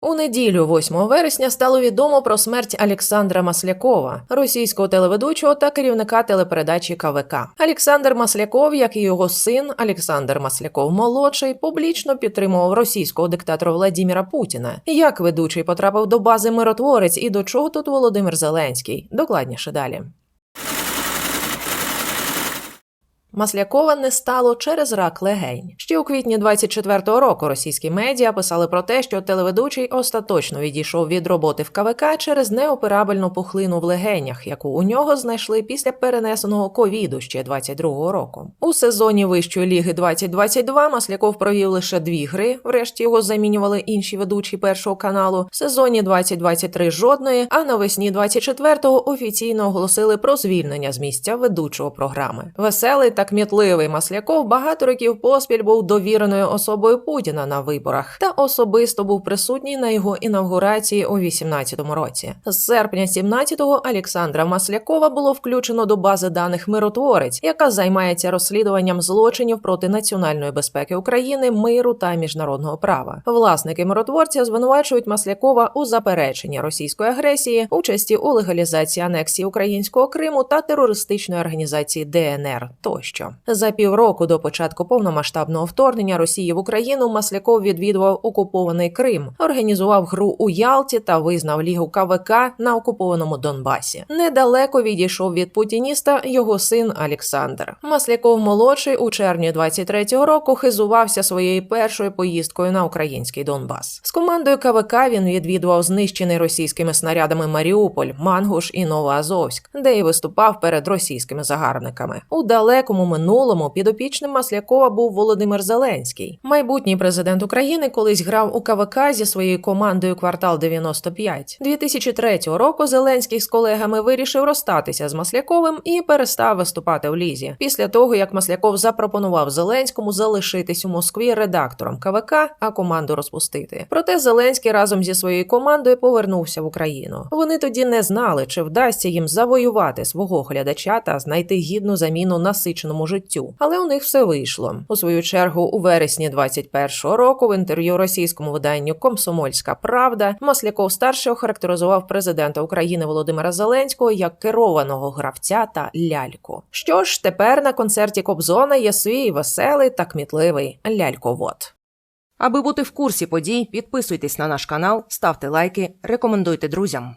У неділю, 8 вересня, стало відомо про смерть Олександра Маслякова, російського телеведучого та керівника телепередачі КВК. Олександр Масляков, як і його син Олександр Масляков молодший, публічно підтримував російського диктатора Владіміра Путіна. Як ведучий потрапив до бази миротворець і до чого тут Володимир Зеленський? Докладніше далі. Маслякова не стало через рак легень. Ще у квітні 24-го року російські медіа писали про те, що телеведучий остаточно відійшов від роботи в КВК через неоперабельну пухлину в легенях, яку у нього знайшли після перенесеного ковіду ще 22-го року. У сезоні вищої ліги 2022 Масляков провів лише дві гри. Врешті його замінювали інші ведучі першого каналу. В сезоні 2023 жодної. А навесні 24-го офіційно оголосили про звільнення з місця ведучого програми. Веселий та кмітливий Масляков багато років поспіль був довіреною особою Путіна на виборах та особисто був присутній на його інавгурації у 18-му році. З серпня 17-го Олександра Маслякова було включено до бази даних миротворець, яка займається розслідуванням злочинів проти національної безпеки України, миру та міжнародного права. Власники миротворця звинувачують Маслякова у запереченні російської агресії, участі у легалізації анексії українського Криму та терористичної організації ДНР тощо. За півроку до початку повномасштабного вторгнення Росії в Україну Масляков відвідував окупований Крим, організував гру у Ялті та визнав лігу КВК на окупованому Донбасі. Недалеко відійшов від путініста його син Олександр. Масляков молодший у червні 23-го року хизувався своєю першою поїздкою на український Донбас. З командою КВК він відвідував знищений російськими снарядами Маріуполь, Мангуш і Новоазовськ, де й виступав перед російськими загарбниками. У далекому минулому підопічним Маслякова був Володимир Зеленський. Майбутній президент України колись грав у КВК зі своєю командою Квартал 95. 2003 року Зеленський з колегами вирішив розстатися з Масляковим і перестав виступати в лізі. Після того як Масляков запропонував Зеленському залишитись у Москві редактором КВК, а команду розпустити. Проте Зеленський разом зі своєю командою повернувся в Україну. Вони тоді не знали, чи вдасться їм завоювати свого глядача та знайти гідну заміну насиченому життю. Але у них все вийшло. У свою чергу, у вересні 21-го року в інтерв'ю російському виданню Комсомольська Правда Масляков старший охарактеризував президента України Володимира Зеленського як керованого гравця та ляльку. Що ж, тепер на концерті Кобзона є свій веселий та кмітливий ляльковод. Аби бути в курсі подій, підписуйтесь на наш канал, ставте лайки, рекомендуйте друзям.